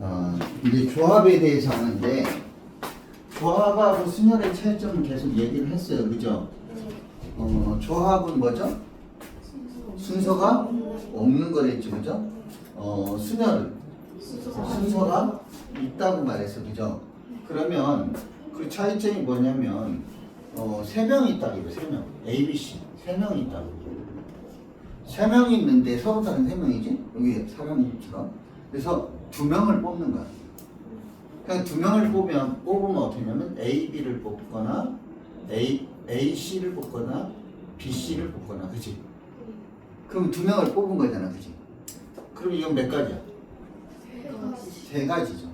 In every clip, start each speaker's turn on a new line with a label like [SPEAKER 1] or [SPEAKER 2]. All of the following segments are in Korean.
[SPEAKER 1] 어, 이제 조합에 대해서 하는데 조합하고 순열의 차이점은 계속 얘기를 했어요. 그죠? 어, 조합은 뭐죠? 순서가 없는 거랬죠. 그죠? 어, 순열은 순서가 있다고 말했어. 그죠? 그러면 그 차이점이 뭐냐면 어, 세 명이 있다고 그래. 세 명. A, B, C. 세 명이 있다고. 세 명이 있는데 서로 다른 세 명이지? 여기 사람처럼. 그래서 두 명을 뽑는 거야. 그냥 두 명을 뽑으면, 뽑으면 어떻게 하냐면 A, B를 뽑거나 A, A, C를 뽑거나 B, C를 뽑거나. 그치? 그럼 두 명을 뽑은 거잖아. 그치? 그럼 이건 몇 가지야? 세 가지죠.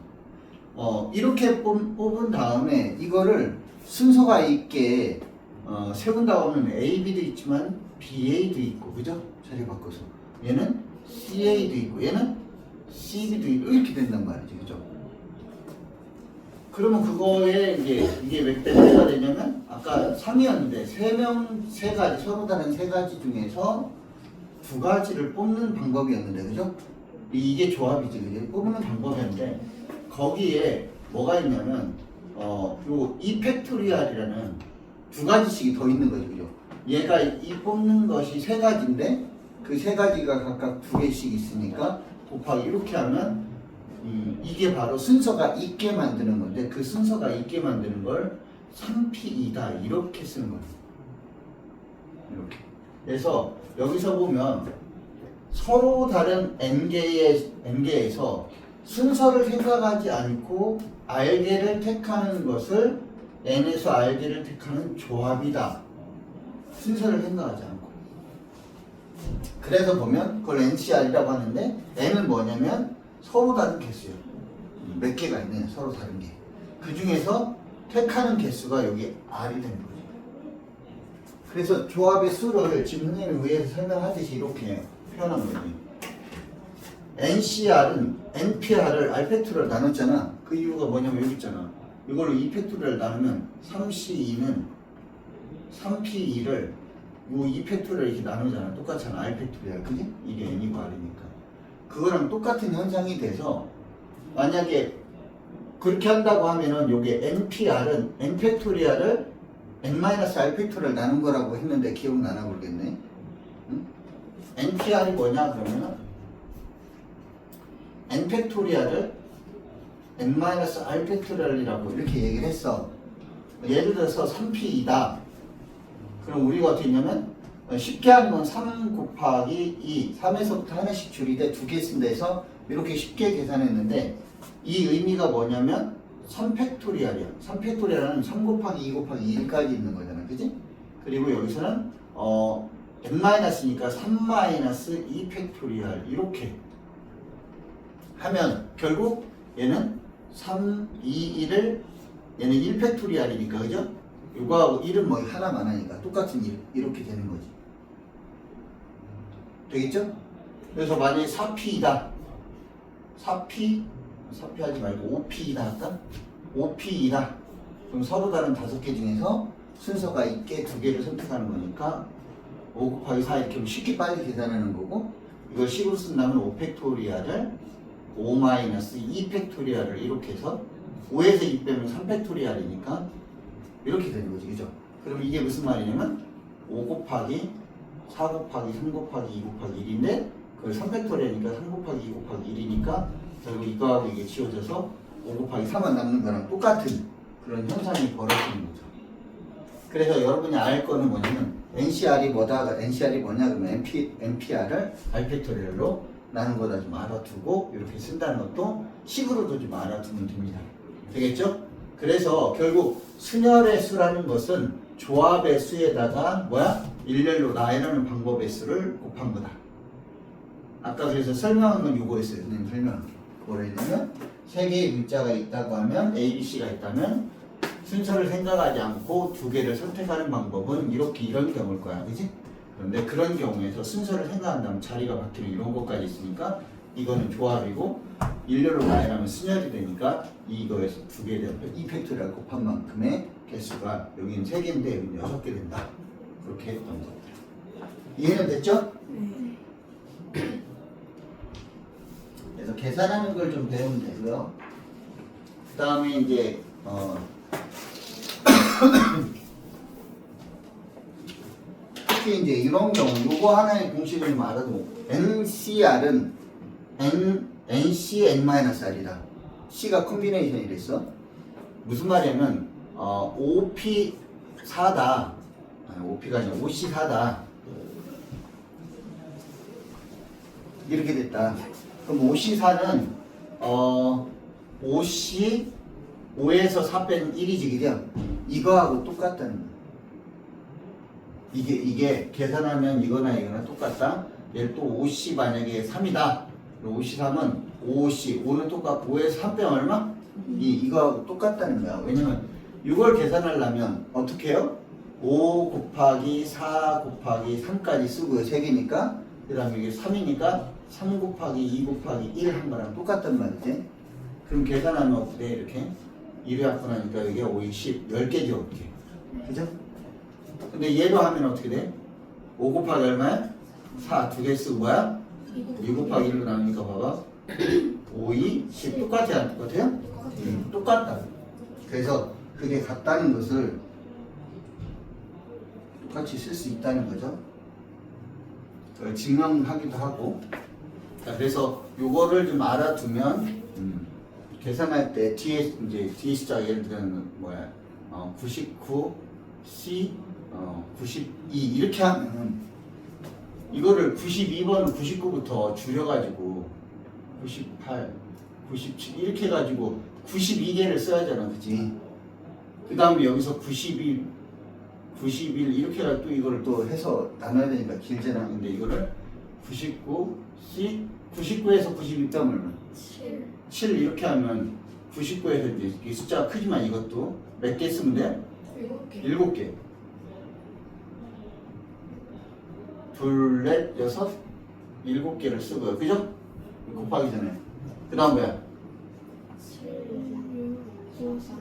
[SPEAKER 1] 어, 이렇게 뽑, 뽑은 다음에 이거를 순서가 있게 어, 세운다고 하면 A, B도 있지만 BA도 있고, 그죠? 자리 바꿔서. 얘는 CA도 있고, 얘는 CB도 이렇게 된단 말이죠. 그죠? 그러면 그거에 이게 몇 대가 되냐면 아까 3이었는데 세 명, 세 가지, 서로 다른 세 가지 중에서 두 가지를 뽑는 방법이었는데, 그죠? 이게 조합이지, 그죠? 뽑는 방법이었는데 거기에 뭐가 있냐면 어, 요 이펙토리알이라는 두 가지씩이 더 있는 거죠, 그죠? 얘가 이 뽑는 것이 세 가지인데 그 세 가지가 각각 두 개씩 있으니까 곱하기 이렇게 하면 음, 이게 바로 순서가 있게 만드는 건데 그 순서가 있게 만드는 걸 3P2다 이렇게 쓰는 거예요. 이렇게. 그래서 여기서 보면 서로 다른 n개의 n개에서 순서를 생각하지 않고 r개를 택하는 것을 n에서 r개를 택하는 조합이다. 순서를 생각하지 않고. 그래서 보면 그걸 NCR이라고 하는데 n은 뭐냐면 서로 다른 개수예요. 몇 개가 있네 서로 다른 게. 그 중에서 택하는 개수가 여기 r이 되는 거죠. 그래서 조합의 수를 지금 선생님이 위에서 설명하듯이 이렇게 표현한 거지. NCR은 NPR을 R팩토리를 나눴잖아. 그 이유가 뭐냐면 여기 있잖아. 이걸로 2팩토리를 나누면 3C2는 3P2를 요 2팩토리를 이렇게 나누잖아. 똑같잖아. R팩토리야. 그지? 이게 N이고 R이니까. 그거랑 똑같은 현상이 돼서 만약에 그렇게 한다고 하면은 요게 NPR은 N팩토리아를 N-R 팩토리를 나눈 거라고 했는데 기억나나 모르겠네. 응? NPR이 뭐냐 그러면 N 팩토리아를 N-R 팩토리얼이라고 이렇게 얘기를 했어. 예를 들어서 3P이다. 그럼 우리가 어떻게 했냐면 어, 쉽게 하는 건 3 곱하기 2, 3에서부터 하나씩 줄이되 두 개 쓴다 해서 이렇게 쉽게 계산했는데 이 의미가 뭐냐면 3팩토리얼이야. 3팩토리얼은 3 곱하기 2 곱하기 1까지 있는 거잖아. 그지? 그리고 여기서는 어 n-니까 3-2 팩토리얼 이렇게 하면 결국 얘는 3, 2, 1을 얘는 1팩토리얼이니까 그죠? 이거하고 1은 뭐 하나만 하니까 똑같은 1 이렇게 되는 거지. 되겠죠? 그래서 만약에 4P이다. 4P 4P 하지 말고 5P이다 할까? 5P이다. 그럼 서로 다른 다섯 개 중에서 순서가 있게 두 개를 선택하는 거니까 5 곱하기 4 이렇게 쉽게 빨리 계산하는 거고 이걸 식으로 쓴다면 5 팩토리얼을 5 마이너스 2 팩토리얼을 이렇게 해서 5에서 2 빼면 3 팩토리얼이니까 이렇게 되는 거지 그죠? 그럼 이게 무슨 말이냐면 5 곱하기 4 곱하기 3 곱하기 2 곱하기 1인데 그걸 3 팩토리얼이니까 3 곱하기 2 곱하기 1이니까 결국 이거하고 이게 지워져서 5 곱하기 4만 남는 거랑 똑같은 그런 현상이 벌어지는 거죠. 그래서 여러분이 알 거는 뭐냐면 NCR이 뭐다, NCR이 뭐냐 그러면 NP, NPR을 알팩토리얼로 나눈 거다 좀 알아두고 이렇게 쓴다는 것도 식으로도 좀 알아두면 됩니다. 되겠죠? 그래서 결국 순열의 수라는 것은 조합의 수에다가 뭐야? 일렬로 나열하는 방법의 수를 곱한 거다. 아까 그래서 설명한 건 요거였어요. 선생님 설명한 게. 뭐라 했냐면 세 개의 문자가 있다고 하면 A, B, C가 있다면 순서를 생각하지 않고 두 개를 선택하는 방법은 이렇게 이런 경우일 거야. 그지? 그런데 그런 경우에서 순서를 생각한다면 자리가 바뀌는 이런 것까지 있으니까 이거는 조합이고 일렬로 나열하면 순열이 되니까 이거에서 두 개 되면 이 팩토리를 곱한 만큼의 개수가 여기는 세 개인데 여기는 여섯 개 된다. 그렇게 했던 것들. 이해는 됐죠? 그래서 계산하는 걸 좀 배우면 되고요. 그 다음에 이제 어 특히 이제 이런 경우 요거 하나의 공식을 좀 알아도 NCR은 N NC N-R이다. C가 콤비네이션이랬어. 무슨 말이냐면 어, OP 4다. 아니, OP가 아니라 OC 4다. 이렇게 됐다. 그럼 OC 4는 어 OC 5에서 4 빼는 1이지 그죠? 이거하고 똑같다는 거야. 이게 이게 계산하면 이거나 이거나 똑같다. 얘를 또 5C 만약에 3이다. 5C 3은 5C 5는 똑같고 5에서 3 빼면 얼마? 이 이거하고 똑같다는 거야. 왜냐면 이걸 계산하려면 어떻게 해요? 5 곱하기 4 곱하기 3까지 쓰고요. 3개니까. 그 다음에 이게 3이니까 3 곱하기 2 곱하기 1 한 거랑 똑같단 말이지. 그럼 계산하면 어떻게 돼? 이렇게 1을 갖고 나니까 이게 5, 2, 10, 10개죠. 이렇게. 그죠? 근데 얘로 하면 어떻게 돼? 5 곱하기 얼마야? 4. 두 개 쓰고 뭐야? 2 곱하기 1로 나오니까 봐봐. 5, 2, 10. 똑같아요? 안 똑같아요? 음, 똑같다. 그래서 그게 같다는 것을 똑같이 쓸 수 있다는 거죠. 그걸 증명하기도 하고. 자, 그래서 요거를 좀 알아두면 음, 계산할 때 뒤에 이제 뒤에 숫자 예를 들면 뭐야? 어, 99 C 어, 92 이렇게 하면 이거를 92번 99부터 줄여가지고 98 97 이렇게 해가지고 92개를 써야 되잖아 그치 그 다음에 여기서 91 91 이렇게 해가 또 이거를 또 해서 나눠야 되니까 길잖아 근데 이거를 99 C 99에서 92 빼면 얼마
[SPEAKER 2] 7
[SPEAKER 1] 7 이렇게 하면 99에서 이제 이 숫자가 크지만 이것도 몇 개 쓰면 돼?
[SPEAKER 2] 7개
[SPEAKER 1] 일곱 개. 둘, 넷, 여섯, 일곱 개를 쓰고요. 그죠? 곱하기 전에. 그 다음 뭐야?
[SPEAKER 2] 7 6 4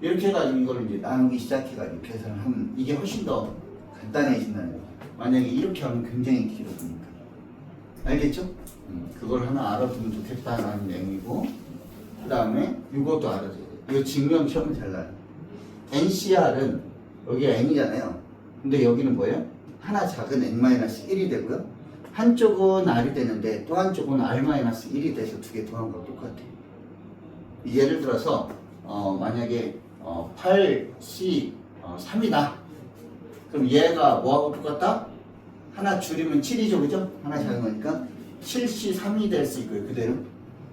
[SPEAKER 1] 이렇게 해가지고 이걸 이제 나누기 시작해가지고 계산을 하면 이게 훨씬 더 간단해진다는 거예요. 만약에 이렇게 하면 굉장히 길어지니까. 알겠죠? 음, 그걸 하나 알아두면 좋겠다라는 내용이고, 그 다음에 이것도 알아줘야 돼. 이거 증명 시험 잘 나요. NCR은 여기가 N이잖아요. 근데 여기는 뭐예요? 하나 작은 N-1이 되고요. 한쪽은 R이 되는데 또 한쪽은 R-1이 돼서 두 개 더한 거 똑같아. 예를 들어서 어, 만약에 어, 8C 어, 3이다. 그럼 얘가 뭐하고 똑같다? 하나 줄이면 7이죠, 그죠? 하나 작은 거니까 7C 3이 될 수 있고요, 그대로.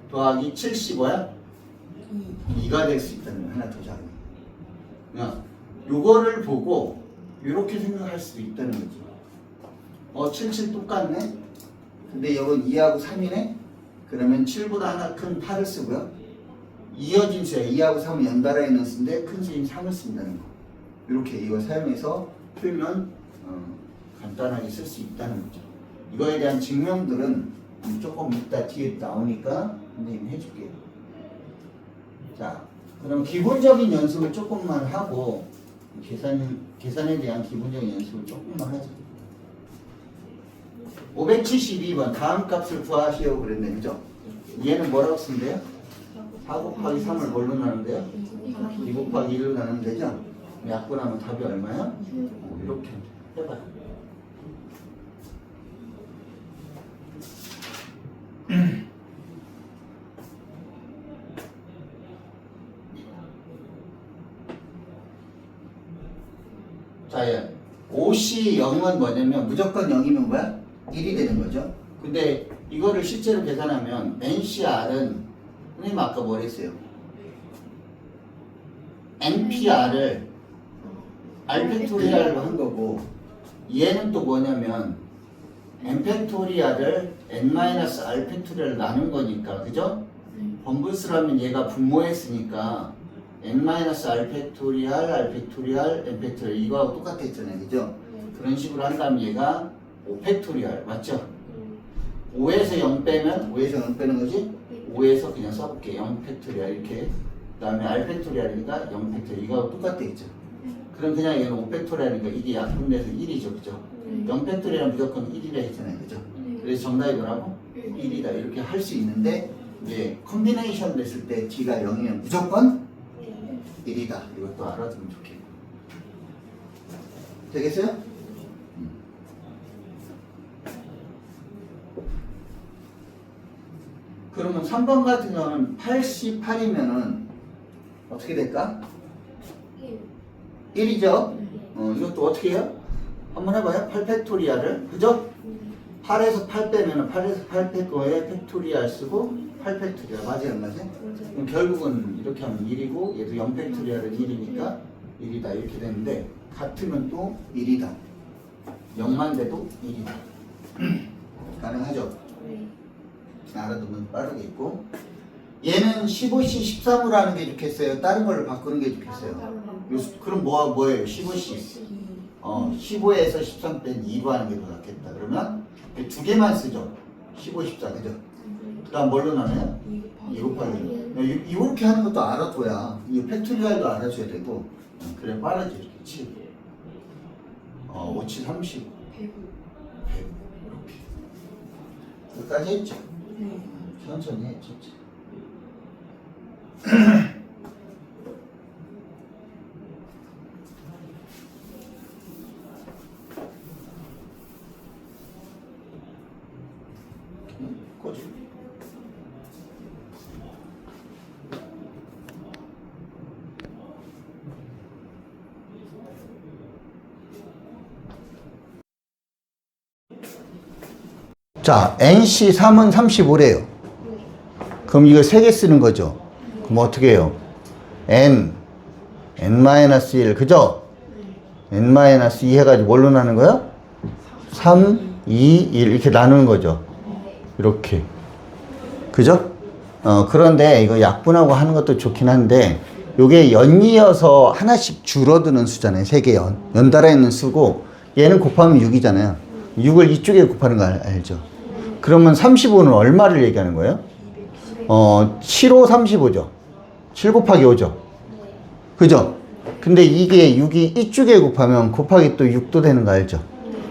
[SPEAKER 1] 더하기 7C 뭐야? 2가 될 수 있다는 거 하나 더 작은 거. 그냥 요거를 보고 이렇게 생각할 수도 있다는 거지. 어, 77 똑같네? 근데 이건 2하고 3이네? 그러면 7보다 하나 큰 8을 쓰고요. 이어진 수야 2하고 3은 연달아 있는 수인데 큰 수인 3을 쓴다는 거. 이렇게 이거 사용해서 풀면 어, 간단하게 쓸 수 있다는 거죠. 이거에 대한 증명들은 조금 이따 뒤에 나오니까 선생님 해줄게요. 자, 그럼 기본적인 연습을 조금만 하고 계산 계산에 대한 기본적인 연습을 조금만 하자. 572번 다음 값을 구하시오 그랬네, 그죠? 얘는 뭐라고 쓰면 돼요? 4 곱하기 3을 뭘로 나누는데요? 2 곱하기 1로 나누면 되죠? 약분하면 답이 얼마야? 어, 이렇게 해봐요. 자, 예. 5C 0은 뭐냐면 무조건 0이면 뭐야? 1이 되는 거죠. 근데 이거를 실제로 계산하면 NCR은 선생님 아까 뭐 했어요? NPR을 R 팩토리얼로 한 거고 얘는 또 뭐냐면 N 팩토리얼을 N-R 팩토리얼 나눈 거니까 그죠? 번분수라면 얘가 분모했으니까 N-R R 팩토리얼, N 팩토리얼 이거하고 똑같았잖아요 그죠? 그런 식으로 한 다음에 얘가 5 팩토리얼 맞죠? 5에서 0 빼면 5에서 0 빼는 거지? 5에서 그냥 써볼게 0 팩토리얼 이렇게 그 다음에 R 팩토리얼이니까 0 팩토리얼 이거하고 똑같겠죠? 그럼 그냥 얘는 5 팩토리얼이니까 이게 약분돼서 1이죠 그죠? 0 팩토리얼은 무조건 1이라 했잖아요 그죠? 그래서 정답이 뭐라고? 1이다 이렇게 할 수 있는데 이제 컨비네이션 됐을 때 D가 0이면 무조건 1이다 이것도 알아두면 좋겠고 되겠어요? 음. 그러면 3번 같은 경우는 88이면은 어떻게 될까? 1이죠? 어, 이것도 어떻게 해요? 한번 해봐요. 8팩토리아를. 그죠? 8에서 8 빼면은 8에서 8 뺄 거에 팩토리아 쓰고 8 팩토리아. 맞아요, 안 맞아요? 그럼 결국은 이렇게 하면 1이고 얘도 0 팩토리아는 1이니까 1이다 이렇게 되는데 같으면 또 1이다. 0만 돼도 1이다. 가능하죠? 알아두면 빠르겠고 얘는 15C 13으로 하는 게 좋겠어요? 다른 걸로 바꾸는 게 좋겠어요? 요, 그럼 뭐, 뭐예요? 15C 어, 15에서 13 뺀 2로 하는 게 더 낫겠다 그러면 이 두 개만 쓰죠. 15, 14 그죠? 그 다음 뭘로 나눠요? 2 곱하기 1 이렇게 하는 것도 알아둬야 이 팩토리얼도 알아줘야 되고 어, 그래 빠르지 이렇게. 7 어, 5, 7, 30 100 이렇게. 여기까지 했죠? 천천히 해 천천히 응, 꺼줘 자, NC 3은 35래요. 그럼 이거 세개 쓰는 거죠. 그럼 어떻게 해요? N, N-1, 그죠? N-2 해가지고 뭘로 나는 거야? 3, 2, 1 이렇게 나누는 거죠. 이렇게. 그죠? 어, 그런데 이거 약분하고 하는 것도 좋긴 한데, 요게 연이어서 하나씩 줄어드는 수잖아요. 세 개 연. 연달아 있는 수고, 얘는 곱하면 6이잖아요. 6을 이쪽에 곱하는 거 알, 알죠? 그러면 35는 얼마를 얘기하는 거예요? 어, 7호 35죠. 7 곱하기 5죠. 그죠? 근데 이게 6이 이쪽에 곱하면 곱하기 또 6도 되는 거 알죠?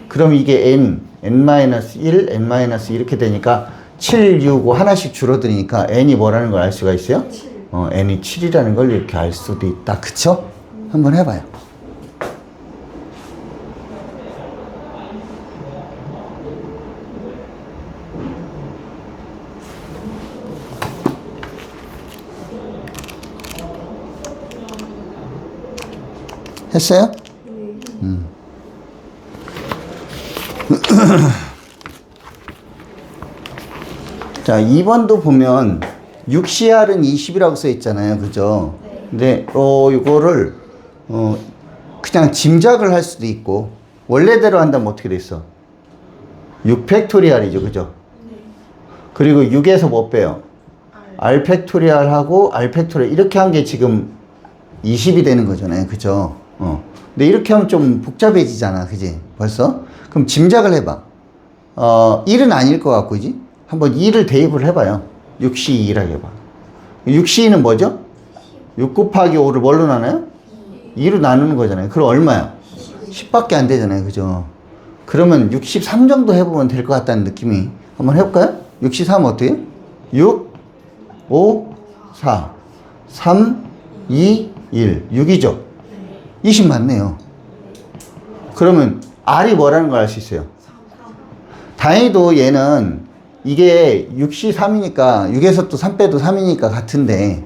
[SPEAKER 1] 그럼 이게 n, n-1, n-2 이렇게 되니까 7, 6, 5 하나씩 줄어드니까 n이 뭐라는 걸 알 수가 있어요? 어, n이 7이라는 걸 이렇게 알 수도 있다. 그쵸? 한번 해봐요. 했어요? 음. 자, 2번도 보면 6CR은 20이라고 써 있잖아요. 그죠? 근데 어 이거를 어 그냥 짐작을 할 수도 있고 원래대로 한다면 어떻게 됐어? 6 팩토리얼이죠. 그죠? 그리고 6에서 뭐 빼요? R 팩토리얼하고 R 팩토리얼 이렇게 한 게 지금 20이 되는 거잖아요. 그죠? 어. 근데 이렇게 하면 좀 복잡해지잖아. 그지? 벌써? 그럼 짐작을 해봐. 어, 1은 아닐 것 같고, 그지? 한번 2를 대입을 해봐요. 6C 2라고 해봐. 6C는 뭐죠? 6 곱하기 5를 뭘로 나눠요? 2로 나누는 거잖아요. 그럼 얼마야? 10밖에 안 되잖아요. 그죠? 그러면 63 정도 해보면 될 것 같다는 느낌이. 한번 해볼까요? 63 어떻게? 해요? 6, 5, 4, 3, 2, 1. 6이죠? 20 맞네요. 그러면 R이 뭐라는 걸 알 수 있어요? 다행히도 얘는 이게 6시 3이니까 6에서 또 3 빼도 3이니까 같은데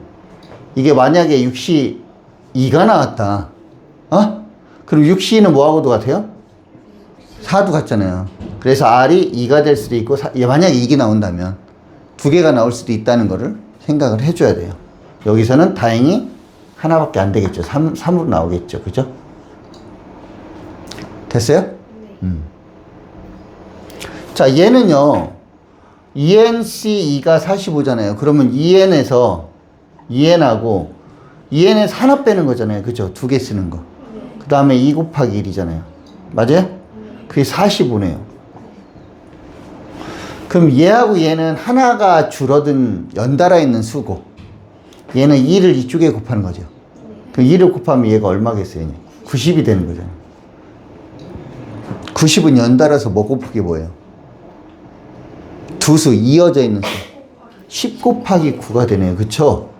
[SPEAKER 1] 이게 만약에 6시 2가 나왔다. 어? 그럼 6시는 뭐하고도 같아요? 4도 같잖아요. 그래서 R이 2가 될 수도 있고 사- 만약에 2가 나온다면 두 개가 나올 수도 있다는 거를 생각을 해줘야 돼요. 여기서는 다행히 하나밖에 안 되겠죠. 3, 3으로 나오겠죠. 그죠? 됐어요? 음. 자, 얘는요. ENC2가 45잖아요. 그러면 EN에서 EN하고 EN에서 하나 빼는 거잖아요. 그죠? 두 개 쓰는 거. 그 다음에 2 곱하기 1이잖아요. 맞아요? 그게 45네요. 그럼 얘하고 얘는 하나가 줄어든 연달아 있는 수고 얘는 2를 이쪽에 곱하는 거죠. 그럼 2를 곱하면 얘가 얼마겠어요? 90이 되는 거잖아요. 90은 연달아서 뭐 곱하기 뭐예요? 두 수 이어져 있는 수. 10 곱하기 9가 되네요. 그쵸?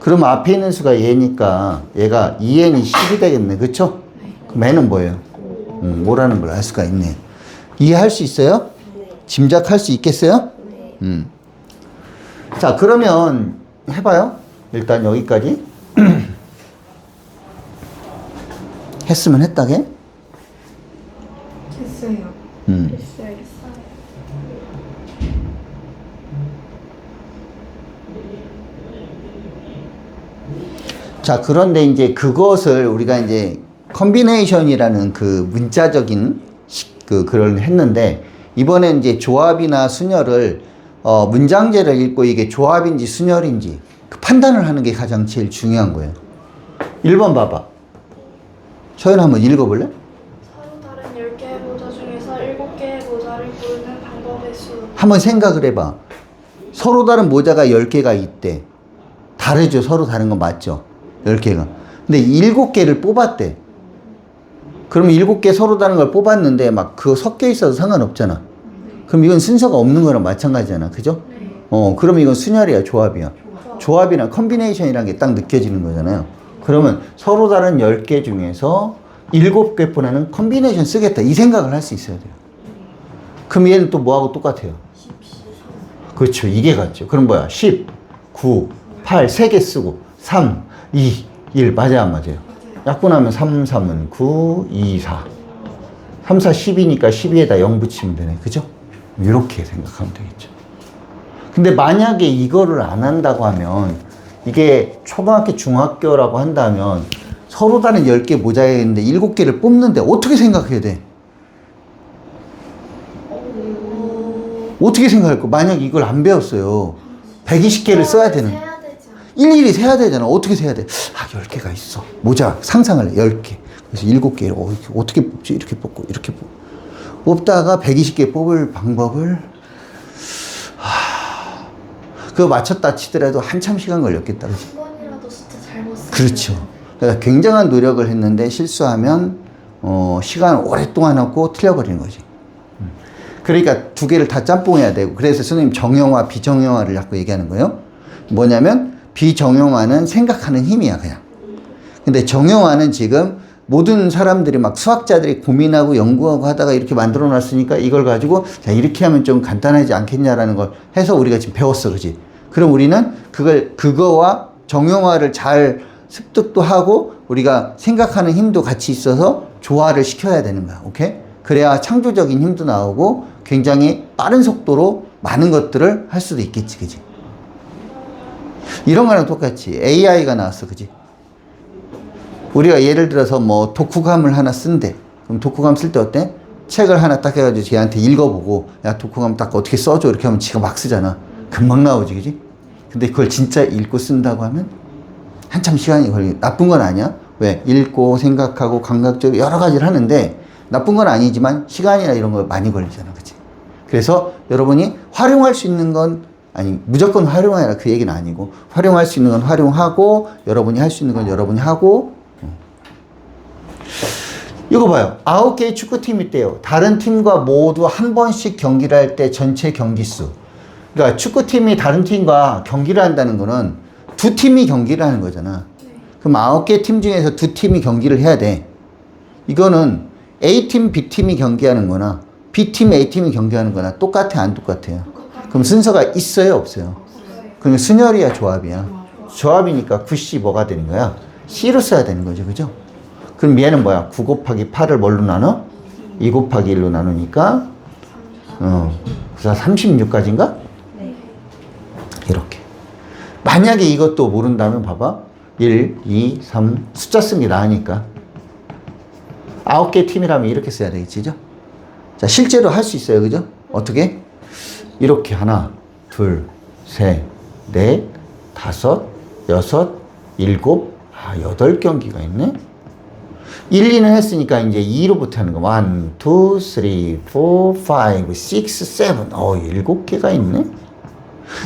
[SPEAKER 1] 그럼 앞에 있는 수가 얘니까 얘가 2n이 10이 되겠네. 그쵸? 그럼 n은 뭐예요? 음, 뭐라는 걸 알 수가 있네. 이해할 수 있어요? 짐작할 수 있겠어요? 음. 자, 그러면 해봐요. 일단 여기까지. 했으면 했다게?
[SPEAKER 2] 했어요.
[SPEAKER 1] 음.
[SPEAKER 2] 했어요.
[SPEAKER 1] 자, 그런데 이제 그것을 우리가 이제 컨비네이션이라는 그 문자적인 시- 그 그걸 했는데 이번에 이제 조합이나 순열을 어, 문장제를 읽고 이게 조합인지 순열인지 그 판단을 하는 게 가장 제일 중요한 거예요. 1번 봐봐. 서연 한번 읽어볼래?
[SPEAKER 3] 서로 다른 10개의 모자 중에서 7개의 모자를 고르는 방법의 수.
[SPEAKER 1] 한번 생각을 해봐. 서로 다른 모자가 10개가 있대. 다르죠. 서로 다른 건 맞죠. 10개가. 근데 7개를 뽑았대. 그럼 7개 서로 다른 걸 뽑았는데 막 그거 섞여 있어도 상관없잖아. 그럼 이건 순서가 없는 거랑 마찬가지잖아. 그죠? 어, 그럼 이건 순열이야, 조합이야. 조합이나 컨비네이션이라는 게 딱 느껴지는 거잖아요. 그러면 서로 다른 10개 중에서 7개 분하는 컨비네이션 쓰겠다. 이 생각을 할 수 있어야 돼요. 그럼 얘는 또 뭐하고 똑같아요? 그렇죠. 이게 같죠. 그럼 뭐야? 10, 9, 8, 3개 쓰고 3, 2, 1 맞아요, 안 맞아요? 약분하면 3, 3은 9, 2, 4. 3, 4, 10이니까 12에다 0 붙이면 되네. 그죠? 이렇게 생각하면 되겠죠. 근데 만약에 이거를 안 한다고 하면 이게 초등학교, 중학교라고 한다면 서로 다른 10개 모자에 있는데 7개를 뽑는데 어떻게 생각해야 돼? 어떻게 생각할 거? 만약 이걸 안 배웠어요. 120개를 써야 되는. 일일이 세야 되잖아. 어떻게 세야 돼? 아, 10개가 있어. 모자 상상을 해. 10개. 그래서 7개를 어, 어떻게 뽑지? 이렇게 뽑고 이렇게 뽑고. 뽑다가 120개 뽑을 방법을 하... 그거 맞췄다 치더라도 한참 시간 걸렸겠다. 그치?
[SPEAKER 2] 한 번이라도 숫자 잘못 쓰
[SPEAKER 1] 그렇죠. 그러니까 굉장한 노력을 했는데 실수하면 어, 시간 오랫동안 하고 틀려버리는 거지. 음. 그러니까 두 개를 다 짬뽕해야 되고 그래서 선생님 정형화, 비정형화를 자꾸 얘기하는 거예요. 뭐냐면 비정형화는 생각하는 힘이야 그냥. 근데 정형화는 지금 모든 사람들이 막 수학자들이 고민하고 연구하고 하다가 이렇게 만들어 놨으니까 이걸 가지고 자 이렇게 하면 좀 간단하지 않겠냐라는 걸 해서 우리가 지금 배웠어 그지? 그럼 우리는 그걸 그거와 정형화를 잘 습득도 하고 우리가 생각하는 힘도 같이 있어서 조화를 시켜야 되는 거야 오케이? 그래야 창조적인 힘도 나오고 굉장히 빠른 속도로 많은 것들을 할 수도 있겠지 그지? 이런 거랑 똑같이 AI가 나왔어 그지 우리가 예를 들어서 뭐 독후감을 하나 쓴대. 그럼 독후감 쓸 때 어때? 책을 하나 딱 해가지고 쟤한테 읽어보고 야 독후감 딱 어떻게 써줘 이렇게 하면 지가 막 쓰잖아. 금방 나오지 그지? 근데 그걸 진짜 읽고 쓴다고 하면 한참 시간이 걸리. 나쁜 건 아니야. 왜? 읽고 생각하고 감각적으로 여러 가지를 하는데 나쁜 건 아니지만 시간이나 이런 거 많이 걸리잖아, 그치? 그래서 여러분이 활용할 수 있는 건 아니 무조건 활용해라 그 얘기는 아니고 활용할 수 있는 건 활용하고 여러분이 할 수 있는 건 여러분이 하고 이거 봐요. 아홉 개의 축구팀이 있대요. 다른 팀과 모두 한 번씩 경기를 할 때 전체 경기 수. 그러니까 축구팀이 다른 팀과 경기를 한다는 거는 두 팀이 경기를 하는 거잖아. 그럼 아홉 개 팀 중에서 두 팀이 경기를 해야 돼. 이거는 A팀, B팀이 경기하는 거나 B팀, A팀이 경기하는 거나 똑같아, 안 똑같아요? 그럼 순서가 있어요, 없어요? 그러면 순열이야, 조합이야. 조합이니까 9C 뭐가 되는 거야? C로 써야 되는 거죠, 그죠? 그럼 얘는 뭐야? 9 곱하기 8을 뭘로 나눠? 2 곱하기 1로 나누니까, 어, 그래서 36까지인가?
[SPEAKER 2] 네.
[SPEAKER 1] 이렇게. 만약에 이것도 모른다면 봐봐. 1, 2, 3, 숫자 쓴게 나으니까. 아홉 개 팀이라면 이렇게 써야 되겠지, 죠 자, 실제로 할 수 있어요, 그죠? 어떻게? 이렇게 하나, 둘, 셋, 넷, 다섯, 여섯, 일곱, 아, 여덟 경기가 있네? 1, 2는 했으니까 이제 2로부터 하는 거. 1, 2, 3, 4, 5, 6, 7. 어, 일곱 개가 있네?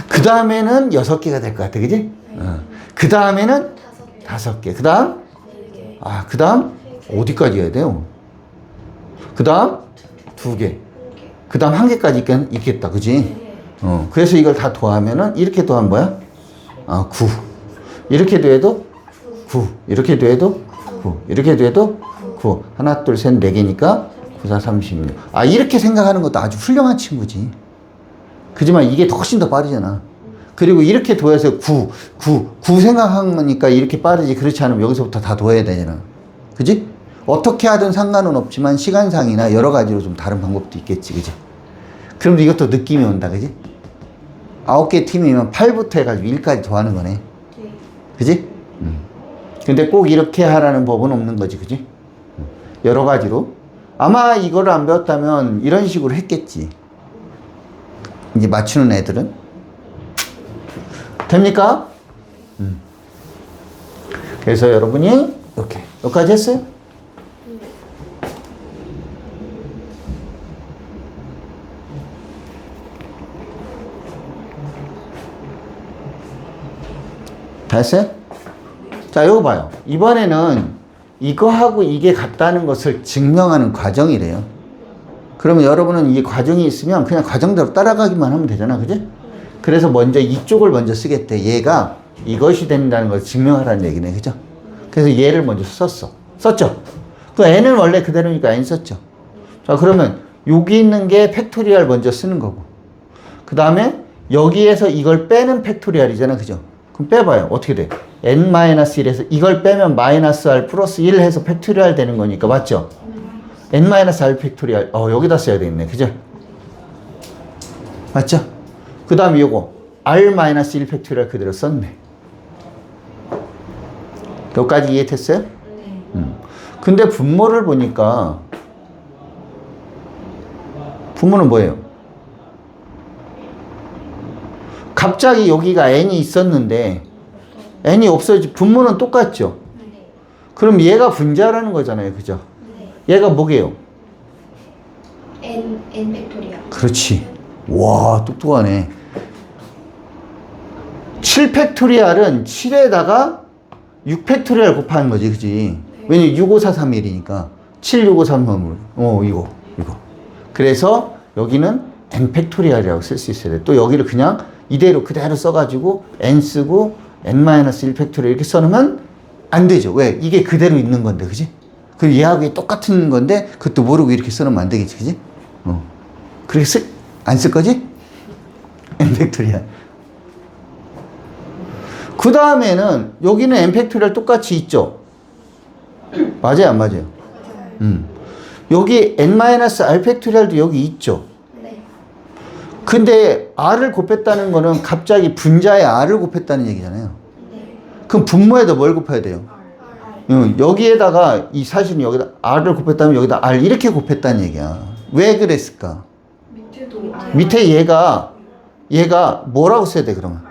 [SPEAKER 1] 그 다음에는 여섯 개가 될 것 같아, 그지? 어. 그 다음에는
[SPEAKER 2] 다섯 개.
[SPEAKER 1] 다섯 개. 그 다음?
[SPEAKER 2] 네 개.
[SPEAKER 1] 아, 그 다음? 어디까지 해야 돼요? 그 다음? 두 개.
[SPEAKER 2] 네 개.
[SPEAKER 1] 그그 다음 한 개까지 있겠, 있겠 다. 그지? 어, 그래서 이걸 다 더하면은 이렇게 더하면 뭐야? 아, 9. 이렇게 더해도 9. 이렇게 더해도 9. 이렇게 더해도 9. 하나, 둘, 셋, 네 개니까 9, 4, 36. 아, 이렇게 생각하는 것도 아주 훌륭한 친구지. 그지만 이게 더 훨씬 더 빠르잖아. 그리고 이렇게 더해서 9, 9, 9 생각하니까 이렇게 빠르지. 그렇지 않으면 여기서부터 다 더해야 되잖아. 그지? 어떻게 하든 상관은 없지만 시간상이나 여러 가지로 좀 다른 방법도 있겠지. 그지? 그럼 이것도 느낌이 온다. 그지? 아홉 개 팀이면 8부터 해가지고 1까지 더하는 거네. 그지? 음. 근데 꼭 이렇게 하라는 법은 없는 거지. 그지? 음. 여러 가지로. 아마 이거를 안 배웠다면 이런 식으로 했겠지. 이제 맞추는 애들은. 됩니까? 음. 그래서 여러분이 이렇게 여기까지 했어요? 다 했어요? 자, 이거 봐요. 이번에는 이거하고 이게 같다는 것을 증명하는 과정이래요. 그러면 여러분은 이 과정이 있으면 그냥 과정대로 따라가기만 하면 되잖아. 그지? 그래서 먼저 이쪽을 먼저 쓰겠대. 얘가 이것이 된다는 걸 증명하라는 얘기네. 그죠? 그래서 얘를 먼저 썼어. 썼죠? 그 n은 원래 그대로니까 n 썼죠. 자, 그러면 여기 있는 게 팩토리얼 먼저 쓰는 거고. 그 다음에 여기에서 이걸 빼는 팩토리얼이잖아. 그죠? 그럼 빼봐요. 어떻게 돼? N-1에서 이걸 빼면 마이너스 r 플러스 1 해서 팩토리얼 되는 거니까. 맞죠? n-r 팩토리얼. 어, 여기다 써야 되겠네. 그죠? 맞죠? 그 다음에 요거 r-1 팩토리얼 그대로 썼네. 여기까지 이해됐어요? 음. 근데 분모를 보니까 분모는 뭐예요? 갑자기 여기가 n이 있었는데 n이 없어지 분모는 똑같죠? 그럼 얘가 분자라는 거잖아요. 그죠? 얘가 뭐게요?
[SPEAKER 2] N N 팩토리얼.
[SPEAKER 1] 그렇지. 와, 똑똑하네. 7 팩토리얼은 7에다가 6 팩토리얼 곱하는 거지, 그지? 왜냐면 6543이니까 76533으로. 어, 이거, 이거. 그래서 여기는 n팩토리얼이라고 쓸 수 있어야 돼. 또 여기를 그냥 이대로 그대로 써가지고 n 쓰고 n-1 팩토리얼 이렇게 써놓으면 안 되죠. 왜? 이게 그대로 있는 건데, 그지? 그 얘하고 똑같은 건데 그것도 모르고 이렇게 써놓으면 안 되겠지, 그지? 어. 그렇게 쓸, 안 쓸 거지? n 팩토리얼. 그 다음에는 여기는 n 팩토리얼 똑같이 있죠? 맞아요, 안 맞아요? 음. 여기 n-r 팩토리얼도 여기 있죠?
[SPEAKER 2] 네.
[SPEAKER 1] 근데 r을 곱했다는 거는 갑자기 분자에 r을 곱했다는 얘기잖아요.
[SPEAKER 2] 네.
[SPEAKER 1] 그럼 분모에다 뭘 곱해야 돼요? 응, 여기에다가 이 사실은 여기다 r을 곱했다면 여기다 r 이렇게 곱했다는 얘기야. 왜 그랬을까? 밑에 얘가 얘가 뭐라고 써야 돼 그러면?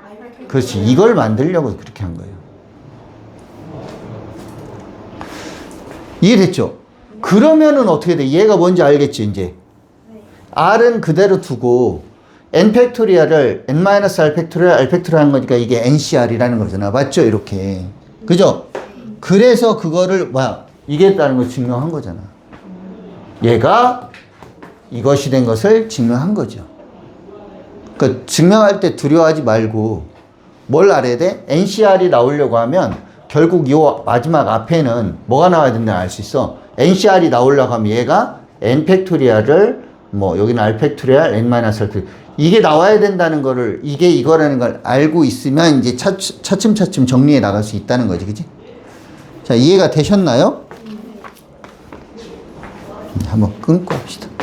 [SPEAKER 1] 그렇지 이걸 만들려고 그렇게 한 거예요. 이해됐죠? 그러면은 어떻게 돼? 얘가 뭔지 알겠지 이제. r은 그대로 두고 n 팩토리얼을 n-r 팩토리얼 r 팩토리얼 한 거니까 이게 ncr이라는 거잖아. 맞죠? 이렇게. 그죠? 그래서 그거를 뭐야? 이게 있다는 걸 증명한 거잖아. 얘가 이것이 된 것을 증명한 거죠. 그 증명할 때 두려워하지 말고 뭘 알아야 돼? NCR이 나오려고 하면 결국 요 마지막 앞에는 뭐가 나와야 된다 알수 있어. NCR이 나오려고 하면 얘가 n 팩토리얼을 뭐 여기는 r 팩토리얼 n 마이너스 r 팩토리얼 이게 나와야 된다는 거를 이게 이거라는 걸 알고 있으면 이제 차, 차츰차츰 정리해 나갈 수 있다는 거지, 그지? 자 이해가 되셨나요? 음, 한번 끊고 합시다.